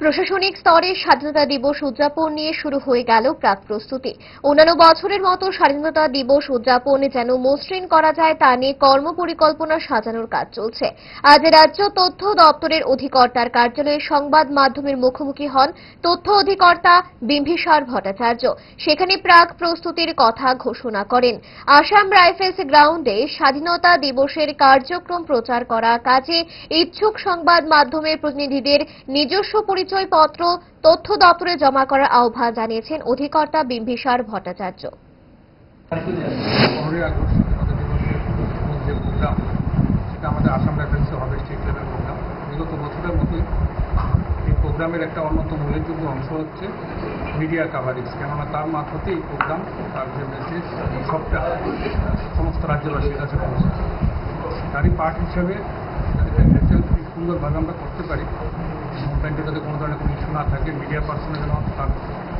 প্রশাসনিক স্তরে স্বাধীনতা দিবস উদযাপন নিয়ে শুরু হয়ে গেল প্রাক প্রস্তুতি। অন্যান্য বছরের মতো স্বাধীনতা দিবস উদযাপন যেন মসৃণ করা যায়, তা নিয়ে কর্মপরিকল্পনা সাজানোর কাজ চলছে। আজ রাজ্য তথ্য দপ্তরের অধিকর্তার কার্যালয়ে সংবাদ মাধ্যমের মুখোমুখি হন তথ্য অধিকর্তা বিম্বিসার ভট্টাচার্য। সেখানে প্রাক প্রস্তুতির কথা ঘোষণা করেন। আসাম রাইফেলস গ্রাউন্ডে স্বাধীনতা দিবসের কার্যক্রম প্রচার করা কাজে ইচ্ছুক সংবাদ মাধ্যমের প্রতিনিধিদের নিজস্ব পরিচয়পত্র, তথ্য দপ্তরে জমা করার আহ্বান জানিয়েছেন অধিকর্তা বিম্বিসার ভট্টাচার্য। প্রোগ্রামের একটা অন্যতম উল্লেখযোগ্য অংশ হচ্ছে মিডিয়া কাভারেজ কেননা তার মারফতে এই প্রোগ্রাম, তার যে মেসেজ সবটা সমস্ত রাজ্যবাসীর কাছে পৌঁছে তারই পার্ট হিসেবে সুন্দরভাবে আমরা করতে পারি। মুভমেন্টে যাতে কোনো ধরনের কোনো ইস্যু না থাকে মিডিয়া পার্সনে যেন তার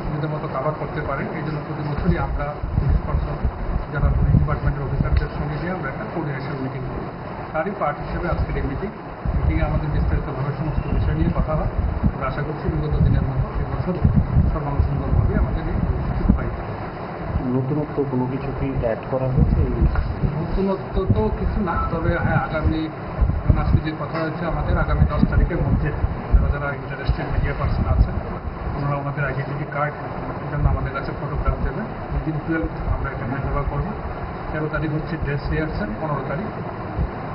সুবিধা মতো কাভার করতে পারেন এই জন্য প্রতি বছরই আমরা পুলিশ পার্সন যারা পুলিশ ডিপার্টমেন্টের অফিসারদের সঙ্গে নিয়ে আমরা একটা কোর্ডিনেশন মিটিং করি তারই পার্ট হিসেবে আজকের এই মিটিং মিটিংয়ে আমাদের বিস্তারিতভাবে সমস্ত বিষয় নিয়ে কথা হয়। আমরা আশা করছি বিগত দিনের মতো এবছর সর্বানুসুন্দরভাবে আমাদের এই নতুনত্ব কোনো কিছু কি অ্যাড করা হয়েছে? নতুনত্ব তো কিছু না তবে হ্যাঁ আগামী যেমন আজকে যে কথা হয়েছে আমাদের, আগামী দশ তারিখের মধ্যে যারা যারা ইন্টারেস্টেড মিডিয়া পার্সন আছেন ওনারা ওনাদের আইডেন্টিটি কার্ড জন্য আমাদের কাছে ফটোগ্রাফ দেবেন উইদিন টুয়েলভ আমরা এটা হ্যান্ড ওভার করব। তেরো তারিখ হচ্ছে ড্রেস রিহার্সেল পনেরো তারিখ।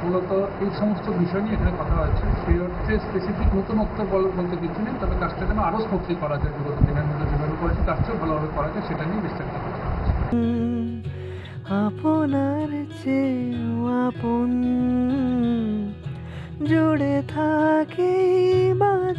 মূলত এই সমস্ত বিষয় নিয়ে এখানে কথা হচ্ছে সেই অর্থে স্পেসিফিক নতুনত্ব বল- বলতে কিছু নেই, তবে কাজটা যেন আরও স্মুথলি করা যায়। বিগত দিনের মধ্যে যেভাবে করেছে চেয়েও ভালোভাবে করা যায়, সেটা নিয়ে বিস্তারিত কথা হচ্ছে। আপনার চেয়েও আপন।